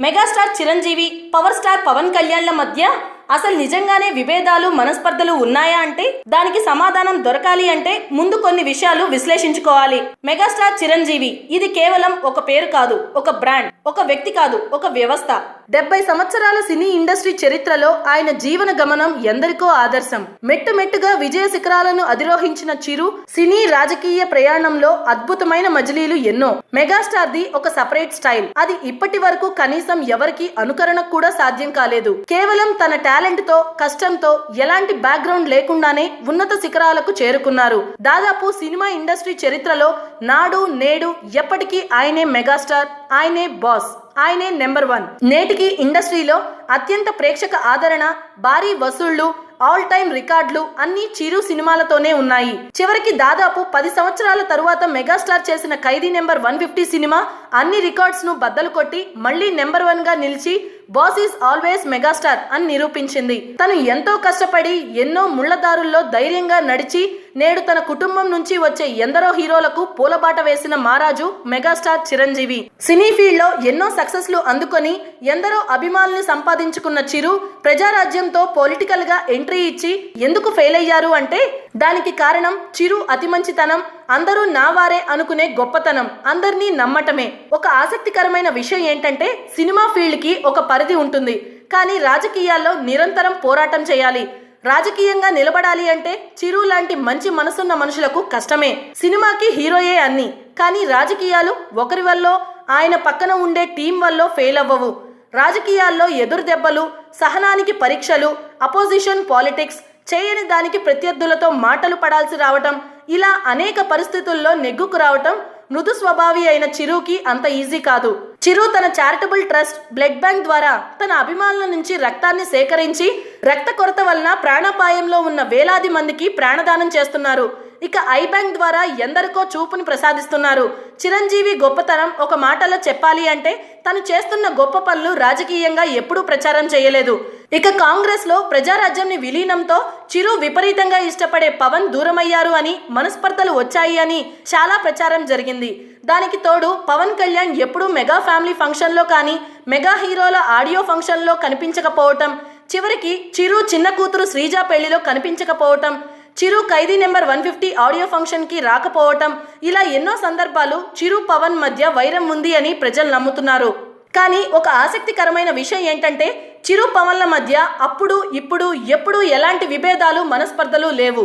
Megastar Chiranjeevi power star Pawan కళ్యాణ్ల మధ్య అసలు నిజంగానే విభేదాలు మనస్పర్ధలు ఉన్నాయా అంటే? దానికి సమాధానం దొరకాలి అంటే ముందు కొన్ని విషయాలు విశ్లేషించుకోవాలి. మెగాస్టార్ చిరంజీవి ఇది కేవలం ఒక పేరు కాదు ఒక బ్రాండ్ ఒక వ్యక్తి కాదు ఒక వ్యవస్థ. డెబ్బై సంవత్సరాల సినీ ఇండస్ట్రీ చరిత్రలో ఆయన జీవన గమనం ఎందరికో ఆదర్శం. మెట్టు మెట్టుగా విజయ శిఖరాలను అధిరోహించిన చిరు సినీ రాజకీయ ప్రయాణంలో అద్భుతమైన మజిలీలు ఎన్నో. మెగాస్టార్ ది ఒక సపరేట్ స్టైల్. అది ఇప్పటి వరకు కనీసం ఎవరికి అనుకరణ కూడా సాధ్యం కాలేదు. కేవలం తన టాలెంట్తో కష్టంతో ఎలాంటి బ్యాక్గ్రౌండ్ లేకుండానే ఉన్నత శిఖరాలకు చేరుకున్నారు. దాదాపు సినిమా ఇండస్ట్రీ చరిత్రలో నాడు నేడు ఎప్పటికీ ఆయనే మెగాస్టార్ ఆయనే బాస్ ఆయనే నెంబర్ వన్. నేటికి ఇండస్ట్రీలో అత్యంత ప్రేక్షక ఆదరణ భారీ వసూళ్ళు ఆల్ టైమ్ రికార్డులు అన్ని చిరు సినిమాలతోనే ఉన్నాయి. చివరికి దాదాపు పది సంవత్సరాల తరువాత మెగాస్టార్ చేసిన ఖైదీ నెంబర్ వన్ ఫిఫ్టీ సినిమా అన్ని రికార్డ్స్ను బద్దలు కొట్టి మళ్ళీ నెంబర్ వన్గా నిలిచి బాస్ ఈజ్ ఆల్వేస్ మెగాస్టార్ అని నిరూపించింది. తను ఎంతో కష్టపడి ఎన్నో ముళ్ళదారుల్లో ధైర్యంగా నడిచి నేడు తన కుటుంబం నుంచి వచ్చే ఎందరో హీరోలకు పూలబాట వేసిన మారాజు మెగాస్టార్ చిరంజీవి. సినీ ఫీల్డ్లో ఎన్నో సక్సెస్లు అందుకొని ఎందరో అభిమానుల్ని సంపాదించుకున్న చిరు ప్రజారాజ్యంతో పొలిటికల్గా ఎంట్రీ ఇచ్చి ఎందుకు ఫెయిల్ అయ్యారు అంటే దానికి కారణం చిరు అతి మంచితనం అందరూ నా వారే అనుకునే గొప్పతనం అందరినీ నమ్మటమే. ఒక ఆసక్తికరమైన విషయం ఏంటంటే సినిమా ఫీల్డ్కి ఒక పరిధి ఉంటుంది. కానీ రాజకీయాల్లో నిరంతరం పోరాటం చేయాలి. రాజకీయంగా నిలబడాలి అంటే చిరు లాంటి మంచి మనసున్న మనుషులకు కష్టమే. సినిమాకి హీరోయే అన్ని. కానీ రాజకీయాలు ఒకరి వల్ల ఆయన పక్కన ఉండే టీం వల్ల ఫెయిల్ అవ్వవు. రాజకీయాల్లో ఎదురు దెబ్బలు సహనానికి పరీక్షలు అపోజిషన్ పాలిటిక్స్ చేయని దానికి ప్రత్యర్థులతో మాటలు పడాల్సి రావటం ఇలా అనేక పరిస్థితుల్లో నెగ్గుకు రావటం మృదు స్వభావి అయిన చిరుకి అంత ఈజీ కాదు. చిరు తన చారిటబుల్ ట్రస్ట్ బ్లడ్ బ్యాంక్ ద్వారా తన అభిమానుల నుంచి రక్తాన్ని సేకరించి రక్త కొరత వలన ప్రాణాపాయంలో ఉన్న వేలాది మందికి ప్రాణదానం చేస్తున్నారు. ఇక ఐ బ్యాంక్ ద్వారా ఎందరికో చూపుని ప్రసాదిస్తున్నారు. చిరంజీవి గొప్పతనం ఒక మాటలో చెప్పాలి అంటే తను చేస్తున్న గొప్ప పనులు రాజకీయంగా ఎప్పుడూ ప్రచారం చేయలేదు. ఇక కాంగ్రెస్లో ప్రజారాజ్యంని విలీనంతో చిరు విపరీతంగా ఇష్టపడే పవన్ దూరమయ్యారు అని మనస్పర్ధలు వచ్చాయి అని చాలా ప్రచారం జరిగింది. దానికి తోడు పవన్ కళ్యాణ్ ఎప్పుడూ మెగా ఫ్యామిలీ ఫంక్షన్లో కానీ మెగా హీరోల ఆడియో ఫంక్షన్లో కనిపించకపోవటం చివరికి చిరు చిన్న కూతురు శ్రీజ పెళ్ళిలో కనిపించకపోవటం Chiru Khaidi number one fifty audio ఫంక్షన్కి రాకపోవటం ఇలా ఎన్నో సందర్భాలు చిరు పవన్ మధ్య వైరం ఉంది అని ప్రజలు నమ్ముతున్నారు. కానీ ఒక ఆసక్తికరమైన విషయం ఏంటంటే చిరు పవన్ల మధ్య అప్పుడు ఇప్పుడు ఎప్పుడు ఎలాంటి విభేదాలు మనస్పర్ధలు లేవు.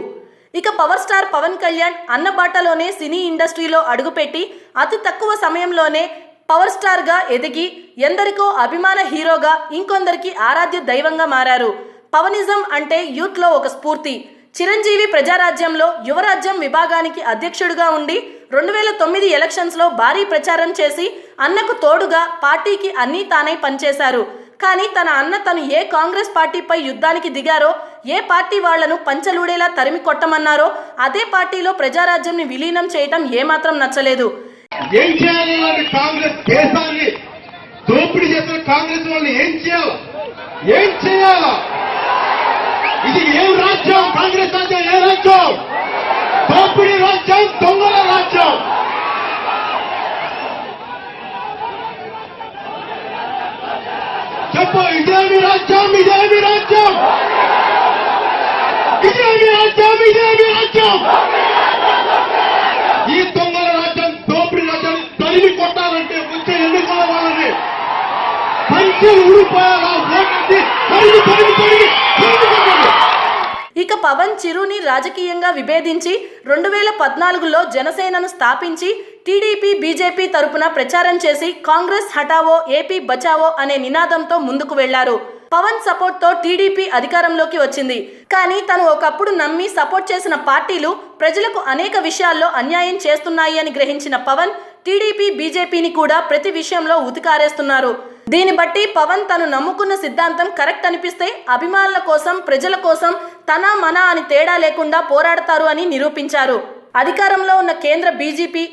ఇక పవర్ స్టార్ పవన్ కళ్యాణ్ అన్నబాటలోనే సినీ ఇండస్ట్రీలో అడుగుపెట్టి అతి తక్కువ సమయంలోనే పవర్ స్టార్గా ఎదిగి ఎందరికో అభిమాన హీరోగా ఇంకొందరికి ఆరాధ్య దైవంగా మారారు. పవనిజం అంటే యూత్లో ఒక స్ఫూర్తి. చిరంజీవి ప్రజారాజ్యంలో యువరాజ్యం విభాగానికి అధ్యక్షుడిగా ఉండి రెండు వేల తొమ్మిది ఎలక్షన్స్లో భారీ ప్రచారం చేసి అన్నకు తోడుగా పార్టీకి అన్నీ తానై పనిచేశారు. కానీ తన అన్న తను ఏ కాంగ్రెస్ పార్టీపై యుద్ధానికి దిగారో ఏ పార్టీ వాళ్ళను పంచలూడేలా తరిమి కొట్టమన్నారో అదే పార్టీలో ప్రజారాజ్యంని విలీనం చేయటం ఏమాత్రం నచ్చలేదు. ఏం చేయాలి కాంగ్రెస్ దేశాన్ని? దోపిడీ చేసిన కాంగ్రెస్ వాళ్ళు ఏం చేయాలి? ఏం ఇది ఏం రాజ్యం? కాంగ్రెస్ రాజ్యం ఏ రాజ్యం? దోపిడీ రాజ్యం దొంగల రాజ్యం. చెప్పు ఇదేమి రాజ్యం ఇదేమి రాజ్యం. ఇదేమి రాజ్యం ఇదేమి రాజ్యం. ఈ దొంగల రాజ్యం దోపిడి రాజ్యం తరిమి కొట్టాలంటే వచ్చే ఎన్నికల వాళ్ళని పంచులు ఊడిపోయేలా ఓటేసి తరిగి తరిమి తరిమి ఇక పవన్ చిరుని రాజకీయంగా విభేదించి రెండు వేల పద్నాలుగులో జనసేనను స్థాపించి టీడీపీ బీజేపీ తరపున ప్రచారం చేసి కాంగ్రెస్ హటావో ఏపీ బచావో అనే నినాదంతో ముందుకు వెళ్ళారు. పవన్ సపోర్ట్తో టీడీపీ అధికారంలోకి వచ్చింది. కానీ తను ఒకప్పుడు నమ్మి సపోర్ట్ చేసిన పార్టీలు ప్రజలకు అనేక విషయాల్లో అన్యాయం చేస్తున్నాయి అని గ్రహించిన పవన్ టీడీపీ బీజేపీని కూడా ప్రతి విషయంలో ఉతికారేస్తున్నారు. దీన్ని బట్టి పవన్ తను నమ్ముకున్న సిద్ధాంతం కరెక్ట్ అనిపిస్తే అభిమానుల కోసం ప్రజల కోసం తన మన అని తేడా లేకుండా పోరాడతారు అని నిరూపించారు. అధికారంలో ఉన్న కేంద్ర బీజేపీ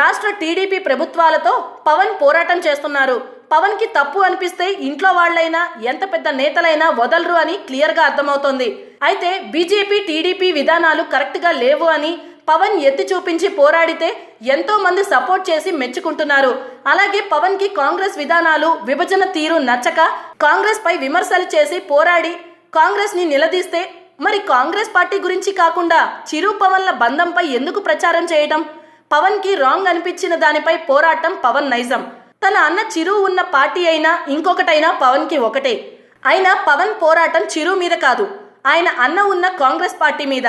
రాష్ట్ర టీడీపీ ప్రభుత్వాలతో పవన్ పోరాటం చేస్తున్నారు. పవన్కి తప్పు అనిపిస్తే ఇంట్లో వాళ్ళైనా ఎంత పెద్ద నేతలైనా వదలరు అని క్లియర్గా అర్థమవుతోంది. అయితే బీజేపీ టీడీపీ విధానాలు కరెక్ట్గా లేవు అని పవన్ ఎత్తి చూపించి పోరాడితే ఎంతో మంది సపోర్ట్ చేసి మెచ్చుకుంటున్నారు. అలాగే పవన్కి కాంగ్రెస్ విధానాలు విభజన తీరు నచ్చక కాంగ్రెస్ పై విమర్శలు చేసి పోరాడి కాంగ్రెస్ని నిలదీస్తే మరి కాంగ్రెస్ పార్టీ గురించి కాకుండా చిరు పవన్ల బంధంపై ఎందుకు ప్రచారం చేయటం? పవన్కి రాంగ్ అనిపించిన దానిపై పోరాటం పవన్ నైజం. తన అన్న చిరు ఉన్న పార్టీ అయినా ఇంకొకటైనా పవన్కి ఒకటే. అయినా పవన్ పోరాటం చిరు మీద కాదు. ఆయన అన్న ఉన్న కాంగ్రెస్ పార్టీ మీద.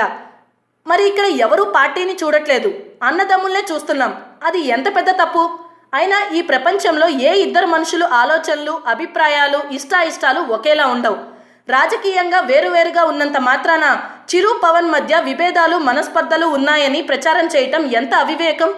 మరి ఇక్కడ ఎవరూ పార్టీని చూడట్లేదు. అన్నదమ్ములే చూస్తున్నాం. అది ఎంత పెద్ద తప్పు? అయినా ఈ ప్రపంచంలో ఏ ఇద్దరు మనుషులు ఆలోచనలు అభిప్రాయాలు ఇష్టాయిష్టాలు ఒకేలా ఉండవు. రాజకీయంగా వేరువేరుగా ఉన్నంత మాత్రాన చిరు పవన్ మధ్య విభేదాలు మనస్పర్ధలు ఉన్నాయని ప్రచారం చేయటం ఎంత అవివేకం?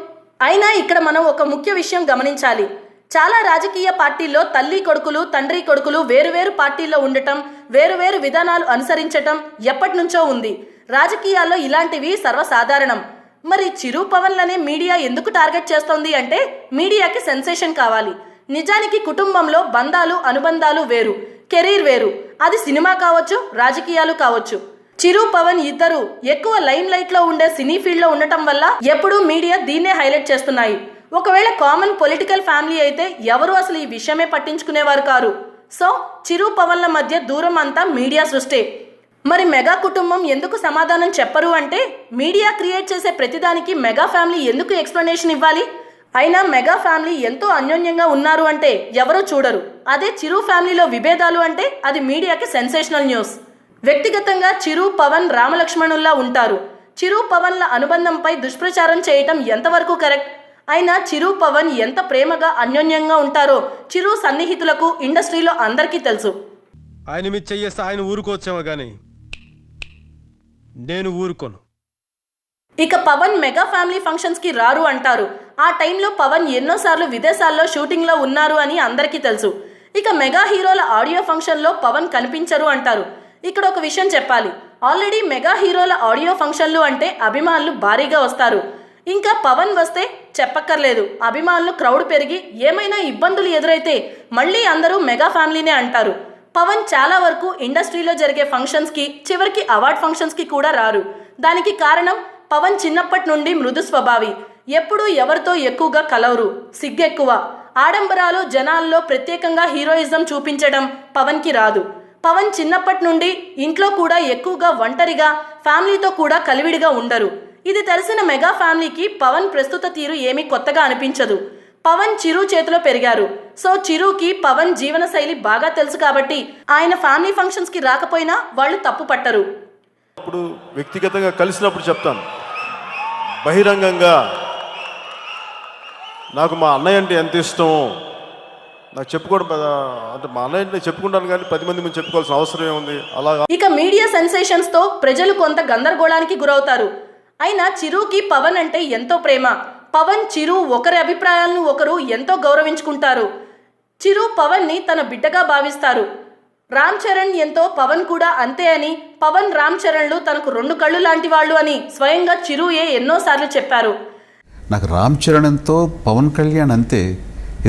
అయినా ఇక్కడ మనం ఒక ముఖ్య విషయం గమనించాలి. చాలా రాజకీయ పార్టీల్లో తల్లి కొడుకులు తండ్రి కొడుకులు వేరువేరు పార్టీల్లో ఉండటం వేరువేరు విధానాలు అనుసరించటం ఎప్పటి నుంచో ఉంది. రాజకీయాల్లో ఇలాంటివి సర్వసాధారణం. మరి చిరు పవన్లనే మీడియా ఎందుకు టార్గెట్ చేస్తోంది అంటే మీడియాకి సెన్సేషన్ కావాలి. నిజానికి కుటుంబంలో బంధాలు అనుబంధాలు వేరు కెరీర్ వేరు. అది సినిమా కావచ్చు రాజకీయాలు కావచ్చు. చిరు పవన్ ఇద్దరు ఎక్కువ లైమ్ లైట్లో ఉండే సినీ ఫీల్డ్లో ఉండటం వల్ల ఎప్పుడూ మీడియా దీన్నే హైలైట్ చేస్తున్నాయి. ఒకవేళ కామన్ పొలిటికల్ ఫ్యామిలీ అయితే ఎవరు అసలు ఈ విషయమే పట్టించుకునేవారు కారు. సో చిరు పవన్ల మధ్య దూరం అంతా మీడియా సృష్టి. మరి మెగా కుటుంబం ఎందుకు సమాధానం చెప్పరు అంటే మీడియా క్రియేట్ చేసే ప్రతిదానికి మెగా ఫ్యామిలీ ఎందుకు ఎక్స్ప్లెనేషన్ ఇవ్వాలి? అయినా మెగా ఫ్యామిలీ ఎంతో అన్యోన్యంగా ఉన్నారు అంటే ఎవరూ చూడరు. అదే చిరు ఫ్యామిలీలో విభేదాలు అంటే అది మీడియాకి సెన్సేషనల్ న్యూస్. వ్యక్తిగతంగా చిరు పవన్ రామలక్ష్మణుల్లా ఉంటారు. చిరు పవన్ల అనుబంధంపై దుష్ప్రచారం చేయటం ఎంతవరకు కరెక్ట్? అయినా చిరు పవన్ ఎంత ప్రేమగా అన్యోన్యంగా ఉంటారో చిరు సన్నిహితులకు ఇండస్ట్రీలో అందరికీ తెలుసు. ఆయన చెయ్యేస్తే ఆయన ఊరుకోవచ్చేమో కానీ నేను ఊరుకోను. ఇక పవన్ మెగా ఫ్యామిలీ ఫంక్షన్స్కి రారు అంటారు. ఆ టైంలో పవన్ ఎన్నోసార్లు విదేశాల్లో షూటింగ్లో ఉన్నారు అని అందరికీ తెలుసు. ఇక మెగా హీరోల ఆడియో ఫంక్షన్లో పవన్ కనిపించరు అంటారు. ఇక్కడ ఒక విషయం చెప్పాలి. ఆల్రెడీ మెగా హీరోల ఆడియో ఫంక్షన్లు అంటే అభిమానులు భారీగా వస్తారు. ఇంకా పవన్ వస్తే చెప్పక్కర్లేదు. అభిమానులు క్రౌడ్ పెరిగి ఏమైనా ఇబ్బందులు ఎదురైతే మళ్ళీ అందరూ మెగా ఫ్యామిలీనే అంటారు. పవన్ చాలా వరకు ఇండస్ట్రీలో జరిగే ఫంక్షన్స్కి చివరికి అవార్డ్ ఫంక్షన్స్కి కూడా రారు. దానికి కారణం పవన్ చిన్నప్పటి నుండి మృదు స్వభావి. ఎప్పుడూ ఎవరితో ఎక్కువగా కలవరు. సిగ్గెక్కువ. ఆడంబరాలు జనాల్లో ప్రత్యేకంగా హీరోయిజం చూపించడం పవన్కి రాదు. పవన్ చిన్నప్పటి నుండి ఇంట్లో కూడా ఎక్కువగా ఒంటరిగా ఫ్యామిలీతో కూడా కలివిడిగా ఉండరు. ఇది తెలిసిన మెగా ఫ్యామిలీకి పవన్ ప్రస్తుత తీరు ఏమీ కొత్తగా అనిపించదు. పవన్ చిరు చేతిలో పెరిగారు. సో చిరుకి పవన్ జీవన శైలి బాగా తెలుసు కాబట్టి ఆయన ఫ్యామిలీ ఫంక్షన్స్కి రాకపోయినా వాళ్ళు తప్పు పట్టరు. అప్పుడు వ్యక్తిగతంగా కలిసినప్పుడు చెప్తాను. బహిరంగంగా నాకు మా అన్నయ్య అంటే ఎంత ఇష్టం? నాకు చెప్పుకోవడం అంటే మా అన్నయ్య అంటే చెప్పుకుంటాను కానీ పది మంది ముందు చెప్పుకోవాల్సిన అవసరం ఏముంది? అలాగా. ఇక మీడియా సెన్సేషన్స్తో ప్రజలు కొంత గందరగోళానికి గురవుతారు. అయినా చిరుకి పవన్ అంటే ఎంతో ప్రేమ. పవన్ చిరు ఒకరి అభిప్రాయాలను ఒకరు ఎంతో గౌరవించుకుంటారు. చిరు పవన్ని తన బిడ్డగా భావిస్తారు. రామ్ చరణ్ ఎంతో పవన్ కూడా అంతే అని పవన్ రామ్ చరణ్లు తనకు రెండు కళ్ళు లాంటి వాళ్ళు అని స్వయంగా చిరుయే ఎన్నోసార్లు చెప్పారు. నాకు రామ్ చరణ్ ఎంతో పవన్ కళ్యాణ్ అంతే.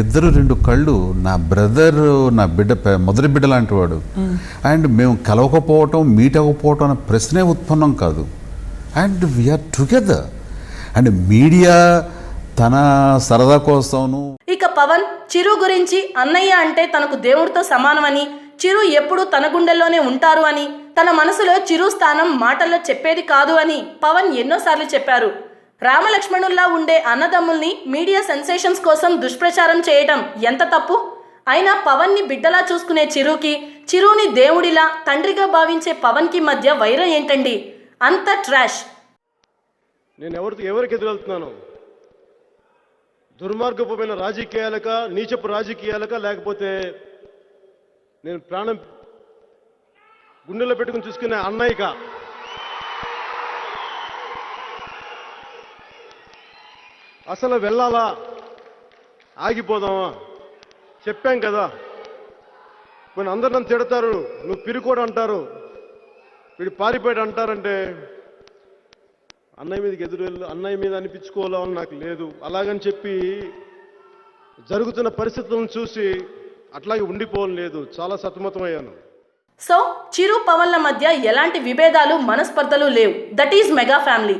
ఇద్దరు రెండు కళ్ళు నా బ్రదర్ నా బిడ్డ మొదటి బిడ్డ లాంటి వాడు. అండ్ మేము కలవకపోవటం మీట్ అవ్వకపోవటం అనే ప్రశ్నే ఉత్పన్నం కాదు. And we are together and media తన సరదా కోసంను. ఇక పవన్ చిరు గురించి అన్నయ్య అంటే తనకు దేవుడితో సమానమని చిరు ఎప్పుడు తన గుండెల్లోనే ఉంటారు అని తన మనసులో చిరు స్థానం మాటల్లో చెప్పేది కాదు అని పవన్ ఎన్నోసార్లు చెప్పారు. రామలక్ష్మణుల్లా ఉండే అన్నదమ్ముల్ని మీడియా సెన్సేషన్స్ కోసం దుష్ప్రచారం చేయటం ఎంత తప్పు? అయినా పవన్ని బిడ్డలా చూసుకునే చిరుకి చిరుని దేవుడిలా తండ్రిగా భావించే పవన్కి మధ్య వైరం ఏంటండి? అంత ట్రాష్ నేను ఎవరికి ఎవరికి ఎదురెళ్తున్నాను? దుర్మార్గపమైన రాజకీయాలక నీచపు రాజకీయాలక లేకపోతే నేను ప్రాణం గుండెలో పెట్టుకుని చూసుకునే అన్నయ్యగా అసలు వెళ్ళాలా? ఆగిపోదామా? చెప్పాం కదా. కొన్ని అందరు నన్ను తిడతారు. నువ్వు పిరుకోడు అంటారు. వీడు పారిపోయాడు అంటారంటే అన్నయ్య మీదకి ఎదురు వెళ్ళు అన్నయ్య మీద అనిపించుకోవాలని నాకు లేదు. అలాగని చెప్పి జరుగుతున్న పరిస్థితులను చూసి అట్లాగే ఉండిపోవడం లేదు. చాలా సతమతమయ్యాను. సో చిరు పవన్ల మధ్య ఎలాంటి విభేదాలు మనస్పర్ధలు లేవు. That is mega family